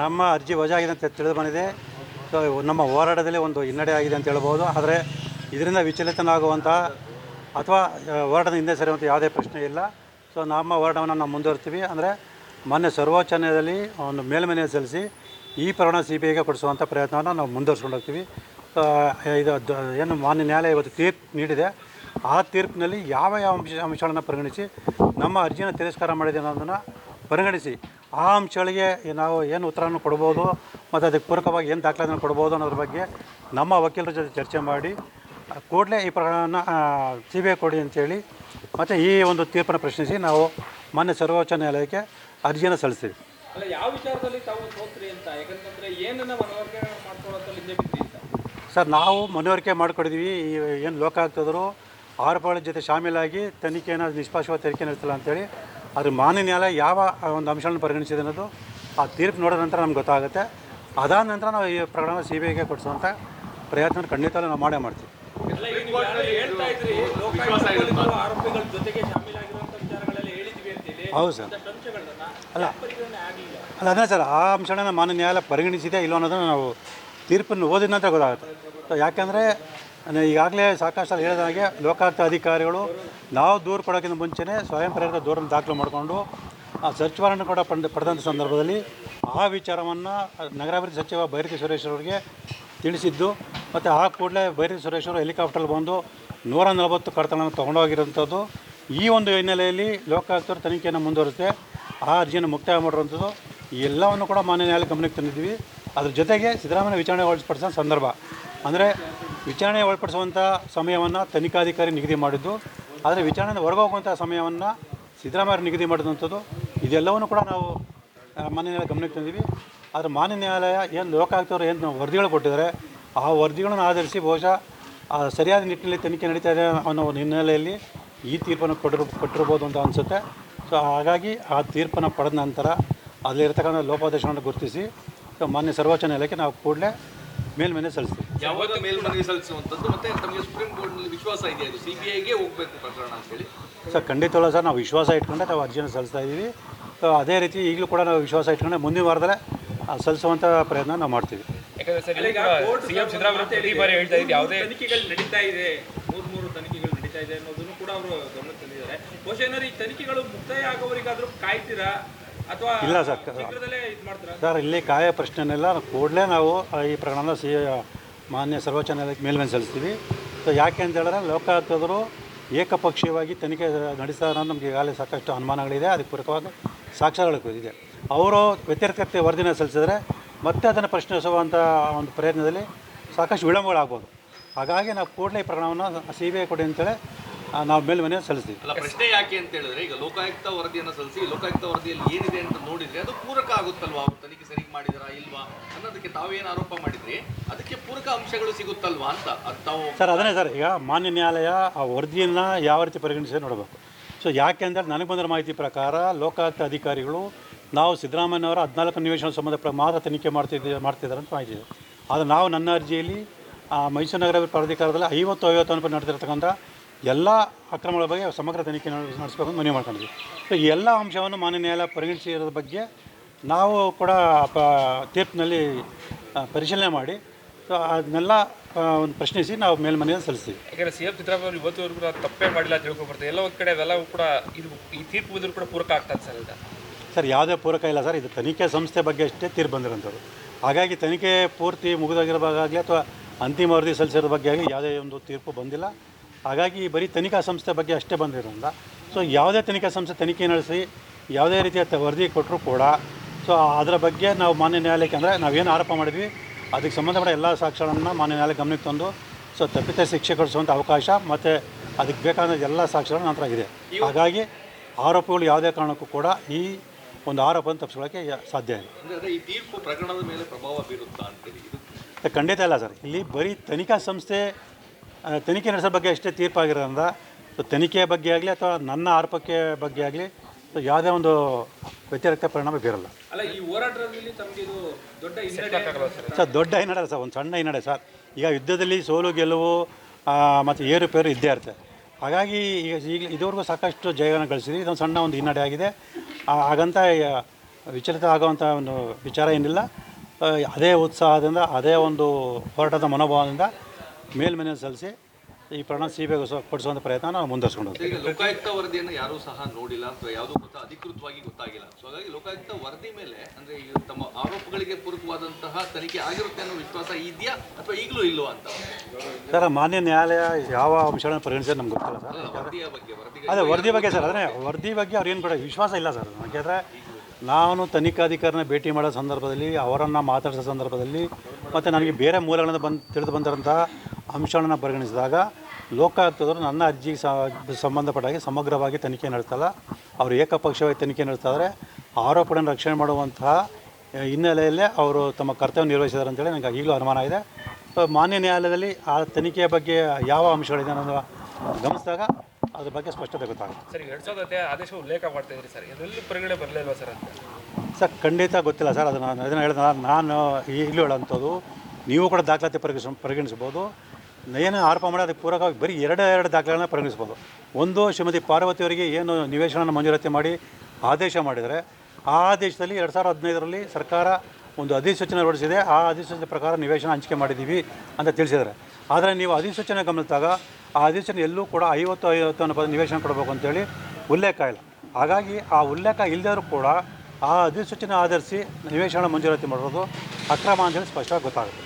ನಮ್ಮ ಅರ್ಜಿ ವಜಾ ಆಗಿದೆ ಅಂತ ತಿಳಿದು ಬಂದಿದೆ. ಸೊ ನಮ್ಮ ಹೋರಾಟದಲ್ಲಿ ಒಂದು ಹಿನ್ನಡೆ ಆಗಿದೆ ಅಂತ ಹೇಳ್ಬೋದು. ಆದರೆ ಇದರಿಂದ ವಿಚಲಿತನಾಗುವಂಥ ಅಥವಾ ಹೋರಾಟದ ಹಿಂದೆ ಸರಿಯುವಂಥ ಯಾವುದೇ ಪ್ರಶ್ನೆ ಇಲ್ಲ. ಸೊ ನಮ್ಮ ಹೋರಾಟವನ್ನು ನಾವು ಮುಂದುವರ್ತೀವಿ. ಅಂದರೆ ಮೊನ್ನೆ ಸರ್ವೋಚ್ಚ ನ್ಯಾಯಾಲಯದಲ್ಲಿ ಒಂದು ಮೇಲ್ಮನೆ ಸಲ್ಲಿಸಿ ಈ ಪ್ರಕರಣ ಸಿ ಬಿ ಐಗೆ ಕೊಡಿಸುವಂಥ ಪ್ರಯತ್ನವನ್ನು ನಾವು ಮುಂದುವರ್ಸ್ಕೊಂಡು ಹೋಗ್ತೀವಿ. ಇದು ಏನು ಮಾನ್ಯ ನ್ಯಾಯಾಲಯ ಇವತ್ತು ತೀರ್ಪು ನೀಡಿದೆ. ಆ ತೀರ್ಪಿನಲ್ಲಿ ಯಾವ ಯಾವ ಅಂಶ ಅಂಶಗಳನ್ನು ಪರಿಗಣಿಸಿ ನಮ್ಮ ಅರ್ಜಿಯನ್ನು ತಿರಸ್ಕಾರ ಮಾಡಿದೆ ಅನ್ನೋದನ್ನು ಪರಿಗಣಿಸಿ. ಆ ಅಂಶಗಳಿಗೆ ನಾವು ಏನು ಉತ್ತರವನ್ನು ಕೊಡ್ಬೋದು ಮತ್ತು ಅದಕ್ಕೆ ಪೂರಕವಾಗಿ ಏನು ದಾಖಲಾತಿಯನ್ನು ಕೊಡ್ಬೋದು ಅನ್ನೋದ್ರ ಬಗ್ಗೆ ನಮ್ಮ ವಕೀಲರ ಜೊತೆ ಚರ್ಚೆ ಮಾಡಿ ಕೂಡಲೇ ಈ ಪ್ರಕರಣವನ್ನು ಸಿ ಬಿ ಐ ಕೊಡಿ ಅಂತೇಳಿ ಮತ್ತು ಈ ಒಂದು ತೀರ್ಪನ್ನು ಪ್ರಶ್ನಿಸಿ ನಾವು ಮಾನ್ಯ ಸರ್ವೋಚ್ಚ ನ್ಯಾಯಾಲಯಕ್ಕೆ ಅರ್ಜಿಯನ್ನು ಸಲ್ಲಿಸ್ತೀವಿ. ಸರ್ ನಾವು ಮನವರಿಕೆ ಮಾಡಿಕೊಡಿದ್ವಿ. ಈ ಏನು ಲೋಕ ಲೋಕಾಯುಕ್ತದರು ಆರೋಪಗಳ ಜೊತೆ ಶಾಮೀಲಾಗಿ ತನಿಖೆಯನ್ನು ನಿಷ್ಪಕ್ಷಪಾತ ತನಿಖೆ ನಡೆಸಿಲ್ಲ ಅಂತೇಳಿ ಅದ್ರ ಮಾನ್ಯ ನ್ಯಾಯಾಲಯ ಯಾವ ಒಂದು ಅಂಶಗಳನ್ನು ಪರಿಗಣಿಸಿದೆ ಅನ್ನೋದು ಆ ತೀರ್ಪು ನೋಡಿದ ನಂತರ ನಮ್ಗೆ ಗೊತ್ತಾಗುತ್ತೆ. ಅದಾದ ನಂತರ ನಾವು ಈ ಪ್ರಕರಣ ಸಿ ಬಿ ಐಗೆ ಕೊಡಿಸುವಂಥ ಪ್ರಯತ್ನ ಖಂಡಿತವೂ ನಾವು ಮಾಡೇ ಮಾಡ್ತೀವಿ. ಎಲ್ಲ ಈಗ ನೀವು ಹೇಳ್ತಾ ಇದ್ರಿ? ಲೋಕಾಯುಕ್ತದಲ್ಲಿ ನಾವು ಆರೋಪಿಗಳ ಜೊತೆಗೆ ಶಾಮೀಲಾಗಿರುವಂತ ವಿಚಾರಗಳೆಲ್ಲ ಹೇಳಿದ್ವಿ ಅಂತೇಳಿ. ಹೌದು ಸರ್. ಅಲ್ಲ. ಅಲ್ಲ ಅದೇ ಸರ್ ಆ ಅಂಶಗಳನ್ನ ಮಾನ್ಯ ನ್ಯಾಯಾಲಯ ಪರಿಗಣಿಸಿದೆ ಇಲ್ಲ ಅನ್ನೋದನ್ನು ನಾವು ತೀರ್ಪನ್ನು ಓದಿದ ನಂತರ ಗೊತ್ತಾಗುತ್ತೆ. ಸೊ ಯಾಕೆಂದರೆ ಈಗಾಗಲೇ ಸಾಕಷ್ಟು ಹೇಳಿದ ಹಾಗೆ ಲೋಕಾಯುಕ್ತ ಅಧಿಕಾರಿಗಳು ನಾವು ದೂರು ಕೊಡೋಕ್ಕಿಂತ ಮುಂಚೆನೇ ಸ್ವಯಂ ಪ್ರೇರಿತ ದೂರನ್ನು ದಾಖಲು ಮಾಡಿಕೊಂಡು ಆ ಸರ್ಚ್ ವಾರಂಟ್ ಕೂಡ ಪಡೆದ ಪಡೆದಂಥ ಸಂದರ್ಭದಲ್ಲಿ ಆ ವಿಚಾರವನ್ನು ನಗರಾಭಿವೃದ್ಧಿ ಸಚಿವ ಬೈರತಿ ಸುರೇಶ್ ಅವರಿಗೆ ತಿಳಿಸಿದ್ದು ಮತ್ತು ಆ ಕೂಡಲೇ ಬೈರತಿ ಸುರೇಶ್ ಅವರು ಹೆಲಿಕಾಪ್ಟರ್ ಬಂದು ನೂರ ನಲವತ್ತು ಕಡತಗಳನ್ನು ತೊಗೊಂಡೋಗಿರೋಂಥದ್ದು ಈ ಒಂದು ಹಿನ್ನೆಲೆಯಲ್ಲಿ ಲೋಕಾಯುಕ್ತರು ತನಿಖೆಯನ್ನು ಮುಂದುವರಿಸುತ್ತೆ ಆ ಅರ್ಜಿಯನ್ನು ಮುಕ್ತಾಯ ಮಾಡಿರುವಂಥದ್ದು ಎಲ್ಲವನ್ನು ಕೂಡ ಮಾನ್ಯ ನ್ಯಾಯಾಲಯ ಗಮನಕ್ಕೆ ತಂದಿದ್ದೀವಿ. ಅದ್ರ ಜೊತೆಗೆ ಸಿದ್ದರಾಮಯ್ಯ ವಿಚಾರಣೆ ಒಳಪಡಿಸೋ ಸಂದರ್ಭ. ಅಂದರೆ ವಿಚಾರಣೆ ಒಳಪಡಿಸುವಂಥ ಸಮಯವನ್ನು ತನಿಖಾಧಿಕಾರಿ ನಿಗದಿ ಮಾಡಿದ್ದು. ಆದರೆ ವಿಚಾರಣೆ ಹೊರಗೋಗುವಂಥ ಸಮಯವನ್ನು ಸಿದ್ದರಾಮಯ್ಯ ನಿಗದಿ ಮಾಡಿದಂಥದ್ದು. ಇದೆಲ್ಲವನ್ನು ಕೂಡ ನಾವು ಮಾನ್ಯ ನ್ಯಾಯಾಲಯ ಗಮನಕ್ಕೆ ತಂದೀವಿ ಆದರೆ ಮಾನ್ಯ ನ್ಯಾಯಾಲಯ ಏನು ಲೋಕಾಯುಕ್ತವರು ಏನು ವರದಿಗಳು ಕೊಟ್ಟಿದ್ದಾರೆ, ಆ ವರದಿಗಳನ್ನು ಆಧರಿಸಿ ಬಹುಶಃ ಸರಿಯಾದ ನಿಟ್ಟಿನಲ್ಲಿ ತನಿಖೆ ನಡೀತಾ ಇದೆ ಅನ್ನೋ ಒಂದು ಹಿನ್ನೆಲೆಯಲ್ಲಿ ಈ ತೀರ್ಪನ್ನು ಕೊಟ್ಟಿರು, ಕೊಟ್ಟಿರ್ಬೋದು ಅಂತ ಅನಿಸುತ್ತೆ. ಸೊ ಹಾಗಾಗಿ ಆ ತೀರ್ಪನ್ನು ಪಡೆದ ನಂತರ ಅಲ್ಲಿರ್ತಕ್ಕಂಥ ಲೋಪಾದೇಶವನ್ನು ಗುರುತಿಸಿ ಸೊ ಮಾನ್ಯ ಸರ್ವೋಚ್ಚ ನ್ಯಾಯಾಲಯಕ್ಕೆ ನಾವು ಕೂಡಲೇ ಮೇಲ್ಮನೆ ಸಲ್ಲಿಸ್ತೀವಿ. ಯಾವಾಗ ಮೇಲ್ಮನವಿ ಸಲ್ಲಿಸುವಂಥದ್ದು ಮತ್ತೆ ತಮಗೆ ಸುಪ್ರೀಂ ಕೋರ್ಟ್ನಲ್ಲಿ ವಿಶ್ವಾಸ ಇದೆ ಅದು ಸಿ ಬಿ ಐಗೆ ಹೋಗಬೇಕು ಪ್ರಕರಣ ಅಂತೇಳಿ ಸರ್ ಖಂಡಿತವಲ್ಲ ಸರ್ ನಾವು ವಿಶ್ವಾಸ ಇಟ್ಕೊಂಡೆ ನಾವು ಅರ್ಜಿಯನ್ನು ಸಲ್ಲಿಸ್ತಾ ಇದ್ದೀವಿ. ಸೊ ಅದೇ ರೀತಿ ಈಗಲೂ ಕೂಡ ನಾವು ವಿಶ್ವಾಸ ಇಟ್ಕೊಂಡೆ. ಮುಂದಿನ ವಾರದಲ್ಲೇ ಆ, ಸಲ್ಲಿಸುವಂಥ ಪ್ರಯತ್ನ ನಾವು ಮಾಡ್ತೀವಿ. ಯಾಕಂದ್ರೆ ಸರ್ ಈಗ ಕೋರ್ಟ್ ಸಿಎಂ ಸಿದ್ದರಾಮಯ್ಯ ಪ್ರತಿ ಬಾರಿ ಹೇಳ್ತಾ ಇದ್ದು ಯಾವುದೇ ತನಿಖೆಗಳು ನಡೀತಾ ಇದೆ ಮೂರ್ ಮೂರು ತನಿಖೆಗಳು ನಡೀತಾ ಇದೆ ಅನ್ನೋದನ್ನು ಕೂಡ ಅವರು ಗಮನಕ್ಕೆ ತಂದಿದ್ದಾರೆ ಬಹುಶಃ ಏನಾದ್ರು ಈ ತನಿಖೆಗಳು ಮುಕ್ತಾಯ ಆಗೋವರೆಗಾದ್ರೂ ಕಾಯ್ತೀರಾ? ಅಥವಾ ಇಲ್ಲ ಸರ್. ಶೀಘ್ರದಲ್ಲೇ ಇದು ಮಾಡ್ತೀರಾ? ಸರ್ ಇಲ್ಲಿ ಕಾಯ ಪ್ರಶ್ನೆನೆಲ್ಲ ಕೂಡಲೇ ನಾವು ಈ ಪ್ರಕರಣ ಸಿ ಮಾನ್ಯ ಸರ್ವೋಚ್ಚ ನ್ಯಾಯಾಲಯಕ್ಕೆ ಮೇಲ್ಮನೆ ಸಲ್ಲಿಸ್ತೀವಿ. ಸೊ ಯಾಕೆ ಅಂತ ಹೇಳಿದ್ರೆ ಲೋಕಾಯುಕ್ತದರು ಏಕಪಕ್ಷೀಯವಾಗಿ ತನಿಖೆ ನಡೆಸ್ತಾರ ನಮಗೆ ಈಗಾಗಲೇ ಸಾಕಷ್ಟು ಅನುಮಾನಗಳಿದೆ. ಅದಕ್ಕೆ ಪೂರಕವಾಗಿ ಸಾಕ್ಷ್ಯಗಳು ಇದೆ ಅವರು ವ್ಯತಿರಿಕ್ತ ವರದಿನ ಸಲ್ಲಿಸಿದ್ರೆ ಮತ್ತೆ ಅದನ್ನು ಪ್ರಶ್ನಿಸುವಂಥ ಒಂದು ಪ್ರಯತ್ನದಲ್ಲಿ ಸಾಕಷ್ಟು ವಿಳಂಬಗಳಾಗ್ಬೋದು. ಹಾಗಾಗಿ ನಾವು ಕೂಡಲೇ ಈ ಪ್ರಕರಣವನ್ನು ಸಿ ಬಿ ಐ ಕೊಡಿ ಅಂತೇಳಿ ನಾವು ಮೇಲ್ಮನೆ ಸಲ್ಲಿಸ್ತೀವಿ. ಅಲ್ಲ ಪ್ರಶ್ನೆ ಯಾಕೆ ಅಂತ ಹೇಳಿದ್ರೆ ಈಗ ಲೋಕಾಯುಕ್ತ ವರದಿಯನ್ನು ಸಲ್ಲಿಸಿ ಲೋಕಾಯುಕ್ತ ವರದಿಯಲ್ಲಿ ಏನಿದೆ ಅಂತ ನೋಡಿದ್ರೆ ಅದು ಪೂರಕ ಆಗುತ್ತಲ್ವಾ? ಅವ್ರು ತನಿಖೆ ಸರಿ ಮಾಡಿದಾರಾ ಇಲ್ವಾ? ಅನ್ನೋದಕ್ಕೆ ತಾವೇನು ಆರೋಪ ಮಾಡಿದ್ರಿ ಅದಕ್ಕೆ ಪೂರಕ ಅಂಶಗಳು ಸಿಗುತ್ತಲ್ವಾ ಅಂತ ಅದು ತಾವು ಸರ್ ಅದನ್ನೇ ಸರ್ ಈಗ ಮಾನ್ಯ ನ್ಯಾಯಾಲಯ ಆ ವರದಿಯನ್ನು ಯಾವ ರೀತಿ ಪರಿಗಣಿಸಿ ನೋಡಬೇಕು. ಸೊ ಯಾಕೆ ಅಂದರೆ ನನಗೆ ಬಂದಿರೋ ಮಾಹಿತಿ ಪ್ರಕಾರ ಲೋಕಾಯುಕ್ತ ಅಧಿಕಾರಿಗಳು ನಾವು ಸಿದ್ದರಾಮಯ್ಯನವರ ಹದಿನಾಲ್ಕು ನಿವೇಶನ ಸಂಬಂಧ ಮಾತ್ರ ತನಿಖೆ ಮಾಡ್ತಿದ್ದ ಮಾಡ್ತಿದ್ದಾರೆ ಅಂತ ಮಾಹಿತಿ ಇದೆ. ಆದರೆ ನಾವು ನನ್ನ ಅರ್ಜಿಯಲ್ಲಿ ಆ, ಮೈಸೂರು ನಗರ ಪ್ರಾಧಿಕಾರದಲ್ಲಿ ಐವತ್ತು ಐವತ್ತು ಅನುಪ ನಡೆದಿರ್ತಕ್ಕಂಥ ಎಲ್ಲ ಅಕ್ರಮಗಳ ಬಗ್ಗೆ ಸಮಗ್ರ ತನಿಖೆ ನಡೆಸ್- ನಡೆಸಬೇಕು ಅಂತ ಮನವಿ ಮಾಡ್ಕೊಂಡಿದ್ವಿ. ಸೊ ಈ ಎಲ್ಲ ಅಂಶವನ್ನು ಮಾನ್ಯ ನ್ಯಾಯಾಲಯ ಪರಿಗಣಿಸಿರೋದ್ರ ಬಗ್ಗೆ ನಾವು ಕೂಡ ಪ ತೀರ್ಪಿನಲ್ಲಿ ಪರಿಶೀಲನೆ ಮಾಡಿ ಸೊ ಅದನ್ನೆಲ್ಲ ಒಂದು ಪ್ರಶ್ನಿಸಿ ನಾವು ಮೇಲ್ಮನೆಯನ್ನು ಸಲ್ಲಿಸ್ತೀವಿ. ಯಾಕಂದರೆ ಸಿ ಎಂ ಸಿದ್ದರಾಮಯ್ಯ ಇವತ್ತುವರೆಗೂ ನಾವು ತಪ್ಪೇ ಮಾಡಿಲ್ಲ ಅಂತ ಎಲ್ಲ ಒಂದು ಕಡೆ ಅವೆಲ್ಲವೂ ಕೂಡ ಇದು ಈ ತೀರ್ಪು ಬಂದರೂ ಕೂಡ ಪೂರಕ ಆಗ್ತದೆ ಸರ್ ಈಗ. ಸರ್ ಯಾವುದೇ ಪೂರಕ ಇಲ್ಲ ಸರ್. ಇದು ತನಿಖೆ ಸಂಸ್ಥೆ ಬಗ್ಗೆ ಅಷ್ಟೇ ತೀರ್ಪು ಬಂದಿರೋಂಥದ್ದು. ಹಾಗಾಗಿ ತನಿಖೆ ಪೂರ್ತಿ ಮುಗಿದಾಗಿರೋ ಭಾಗ ಆಗಲಿ ಅಥವಾ ಅಂತಿಮ ವರದಿ ಸಲ್ಲಿಸಿರೋ ಬಗ್ಗೆ ಆಗಲಿ ಯಾವುದೇ ಒಂದು ತೀರ್ಪು ಬಂದಿಲ್ಲ. ಹಾಗಾಗಿ ಬರೀ ತನಿಖಾ ಸಂಸ್ಥೆ ಬಗ್ಗೆ ಅಷ್ಟೇ ಬಂದಿರೋದ್ರಿಂದ. ಸೊ ಯಾವುದೇ ತನಿಖಾ ಸಂಸ್ಥೆ ತನಿಖೆ ನಡೆಸಿ ಯಾವುದೇ ರೀತಿಯ ವರದಿ ಕೊಟ್ಟರು ಕೂಡ ಸೊ ಅದರ ಬಗ್ಗೆ ನಾವು ಮಾನ್ಯ ನ್ಯಾಯಾಲಯಕ್ಕೆ ಅಂದರೆ ನಾವೇನು ಆರೋಪ ಮಾಡಿದ್ವಿ ಅದಕ್ಕೆ ಸಂಬಂಧಪಟ್ಟ ಎಲ್ಲ ಸಾಕ್ಷ್ಯಗಳನ್ನು ಮಾನ್ಯ ನ್ಯಾಯಾಲಯ ಗಮನಕ್ಕೆ ತಂದು ಸೊ ತಪ್ಪಿತ ಶಿಕ್ಷೆ ಕೊಡಿಸುವಂಥ ಅವಕಾಶ ಮತ್ತು ಅದಕ್ಕೆ ಬೇಕಾದ ಎಲ್ಲ ಸಾಕ್ಷ್ಯಗಳು ನಂತರ ಇದೆ. ಹಾಗಾಗಿ ಆರೋಪಗಳು ಯಾವುದೇ ಕಾರಣಕ್ಕೂ ಕೂಡ ಈ ಒಂದು ಆರೋಪವನ್ನು ತಪ್ಪಿಸ್ಕೊಳ್ಳೋಕ್ಕೆ ಸಾಧ್ಯ ಇಲ್ಲ. ಈ ತೀರ್ಪು ಪ್ರಕರಣದ ಮೇಲೆ ಪ್ರಭಾವ ಬೀರುತ್ತಾ ಅಂತೇಳಿ ಖಂಡಿತ ಇಲ್ಲ ಸರ್. ಇಲ್ಲಿ ಬರೀ ತನಿಖಾ ಸಂಸ್ಥೆ ತನಿಖೆ ನಡೆಸೋ ಬಗ್ಗೆ ಅಷ್ಟೇ ತೀರ್ಪಾಗಿರೋದ್ರಿಂದ ಸೊ ತನಿಖೆಯ ಬಗ್ಗೆ ಆಗಲಿ ಅಥವಾ ನನ್ನ ಆರೋಪಕ್ಕೆ ಬಗ್ಗೆ ಆಗಲಿ ಸೊ ಯಾವುದೇ ಒಂದು ವ್ಯತಿರಿಕ್ತ ಪರಿಣಾಮ ಬೀರಲ್ಲ. ಅಲ್ಲ ಈ ಹೋರಾಟದಲ್ಲಿ ತಮಗೆ ಇದು ದೊಡ್ಡ ಹಿನ್ನಡೆ ಸರ್? ದೊಡ್ಡ ಹಿನ್ನಡೆ ಸರ್ ಒಂದು ಸಣ್ಣ ಹಿನ್ನಡೆ ಸರ್. ಈಗ ಯುದ್ಧದಲ್ಲಿ ಸೋಲು ಗೆಲುವು ಮತ್ತು ಏರುಪೇರು ಇದ್ದೇ ಇರುತ್ತೆ. ಹಾಗಾಗಿ ಈಗ ಈಗ ಇದುವರೆಗೂ ಸಾಕಷ್ಟು ಜಯವನ್ನು ಗಳಿಸಿದ್ವಿ. ಇದೊಂದು ಸಣ್ಣ ಒಂದು ಹಿನ್ನಡೆ ಆಗಿದೆ. ಹಾಗಂತ ವಿಚಲಿತ ಆಗುವಂಥ ಒಂದು ವಿಚಾರ ಏನಿಲ್ಲ. ಅದೇ ಉತ್ಸಾಹದಿಂದ ಅದೇ ಒಂದು ಹೋರಾಟದ ಮನೋಭಾವದಿಂದ ಮೇಲ್ಮನೆ ಸಲ್ಲಿಸಿ ಈ ಪ್ರಕರಣ ಸಿಬಿಐಗೆ ಕೊಡಿಸುವಂಥ ಪ್ರಯತ್ನ ನಾವು ಮುಂದುವರ್ಸ್ಕೊಂಡು ಹೋಗ್ತೀವಿ. ಈಗ ಲೋಕಾಯುಕ್ತ ವರದಿಯನ್ನು ಯಾರೂ ಸಹ ನೋಡಿಲ್ಲ ಅಥವಾ ಯಾವುದೂ ಗೊತ್ತಾ ಅಧಿಕೃತವಾಗಿ ಗೊತ್ತಾಗಿಲ್ಲ. ಸೊ ಹಾಗಾಗಿ ಲೋಕಾಯುಕ್ತ ವರದಿ ಮೇಲೆ ಅಂದ್ರೆ ಈಗ ತಮ್ಮ ಆರೋಪಗಳಿಗೆ ಪೂರಕವಾದಂತಹ ತನಿಖೆ ಆಗಿರುತ್ತೆ ಅನ್ನೋ ವಿಶ್ವಾಸ ಇದೆಯಾ ಅಥವಾ ಈಗಲೂ ಇಲ್ಲೋ ಅಂತ? ಸರ್ ಮಾನ್ಯ ನ್ಯಾಯಾಲಯ ಯಾವ ಅಂಶಗಳನ್ನು ಪರಿಗಣಿಸಿದ್ರೆ ನಮ್ಗೆ ಗೊತ್ತಿಲ್ಲ ಸರ್. ಅಲ್ಲ, ವರದಿಯ ಬಗ್ಗೆ ವರದಿಗೆ ಅದೇ ವರದಿ ಬಗ್ಗೆ ಸರ್ ಅದೇ ವರದಿ ಬಗ್ಗೆ ಅವ್ರು ಏನು ಕೂಡ ವಿಶ್ವಾಸ ಇಲ್ಲ ಸರ್. ಯಾಕೆಂದರೆ ನಾನು ತನಿಖಾಧಿಕಾರಿನ ಭೇಟಿ ಮಾಡೋ ಸಂದರ್ಭದಲ್ಲಿ ಅವರನ್ನು ಮಾತಾಡಿಸೋ ಸಂದರ್ಭದಲ್ಲಿ ಮತ್ತು ನನಗೆ ಬೇರೆ ಮೂಲಗಳಿಂದ ಬಂದು ತಿಳಿದು ಬಂದಿರೋಂಥ ಅಂಶಗಳನ್ನು ಪರಿಗಣಿಸಿದಾಗ ಲೋಕಾಯುಕ್ತದವರು ನನ್ನ ಅರ್ಜಿಗೆ ಸಂಬಂಧಪಟ್ಟಾಗಿ ಸಂಬಂಧಪಟ್ಟ ಹಾಗೆ ಸಮಗ್ರವಾಗಿ ತನಿಖೆ ನಡೆಸ್ತಲ್ಲ. ಅವರು ಏಕಪಕ್ಷವಾಗಿ ತನಿಖೆ ನಡೆಸ್ತಾದ್ರೆ ಆರೋಪಗಳನ್ನು ರಕ್ಷಣೆ ಮಾಡುವಂತಹ ಹಿನ್ನೆಲೆಯಲ್ಲೇ ಅವರು ತಮ್ಮ ಕರ್ತವ್ಯ ನಿರ್ವಹಿಸಿದ್ದಾರೆ ಅಂತೇಳಿ ನನಗೆ ಈಗಲೂ ಅನುಮಾನ ಇದೆ. ಮಾನ್ಯ ನ್ಯಾಯಾಲಯದಲ್ಲಿ ಆ ತನಿಖೆಯ ಬಗ್ಗೆ ಯಾವ ಅಂಶಗಳಿದೆ ಅನ್ನೋದು ಗಮನಿಸಿದಾಗ ಅದ್ರ ಬಗ್ಗೆ ಸ್ಪಷ್ಟತೆ ಗೊತ್ತಾಗುತ್ತೆ. ಸರ್ ಎರಡು ಸಾವಿರದ ಆದೇಶ ಉಲ್ಲೇಖ ಮಾಡ್ತಾ ಇದ್ರಿ ಸರ್. ಇದರಲ್ಲಿ ಪರಿಗಣನೆ ಬರಲಿಲ್ವಾ ಸರ್ ಅಂತ? ಸರ್ ಖಂಡಿತ ಗೊತ್ತಿಲ್ಲ ಸರ್. ಅದನ್ನು ಅದನ್ನು ಹೇಳಿದ ನಾನು ಈಗಲೂ ಹೇಳೋಂಥದ್ದು ನೀವು ಕೂಡ ದಾಖಲಾತಿ ಪರಿಗಣಿಸ ಪರಿಗಣಿಸ್ಬೋದು ಏನು ಆರೋಪ ಮಾಡಿ ಅದಕ್ಕೆ ಪೂರಕವಾಗಿ ಬರೀ ಎರಡು ಎರಡು ದಾಖಲೆಗಳನ್ನ ಪರಿಗಣಿಸ್ಬೋದು. ಒಂದು ಶ್ರೀಮತಿ ಪಾರ್ವತಿಯವರಿಗೆ ಏನು ನಿವೇಶನವನ್ನು ಮಂಜೂರಾತಿ ಮಾಡಿ ಆದೇಶ ಮಾಡಿದರೆ, ಆ ಆದೇಶದಲ್ಲಿ ಎರಡು ಸಾವಿರದ ಹದಿನೈದರಲ್ಲಿ ಸರ್ಕಾರ ಒಂದು ಅಧಿಸೂಚನೆ ಹೊರಡಿಸಿದೆ. ಆ ಅಧಿಸೂಚನೆ ಪ್ರಕಾರ ನಿವೇಶನ ಹಂಚಿಕೆ ಮಾಡಿದ್ದೀವಿ ಅಂತ ತಿಳಿಸಿದ್ದಾರೆ. ಆದರೆ ನೀವು ಅಧಿಸೂಚನೆ ಗಮನಿಸಿದಾಗ ಆ ಅಧಿಸೂಚನೆ ಎಲ್ಲೂ ಕೂಡ ಐವತ್ತು ಐವತ್ತು ಅನ್ನೋ ನಿವೇಶನ ಕೊಡಬೇಕು ಅಂತೇಳಿ ಉಲ್ಲೇಖ ಇಲ್ಲ. ಹಾಗಾಗಿ ಆ ಉಲ್ಲೇಖ ಇಲ್ಲದರೂ ಕೂಡ ಆ ಅಧಿಸೂಚನೆ ಆಧರಿಸಿ ನಿವೇಶನ ಮಂಜೂರಾತಿ ಮಾಡಿರೋದು ಅಕ್ರಮ ಅಂತೇಳಿ ಸ್ಪಷ್ಟವಾಗಿ ಗೊತ್ತಾಗುತ್ತೆ.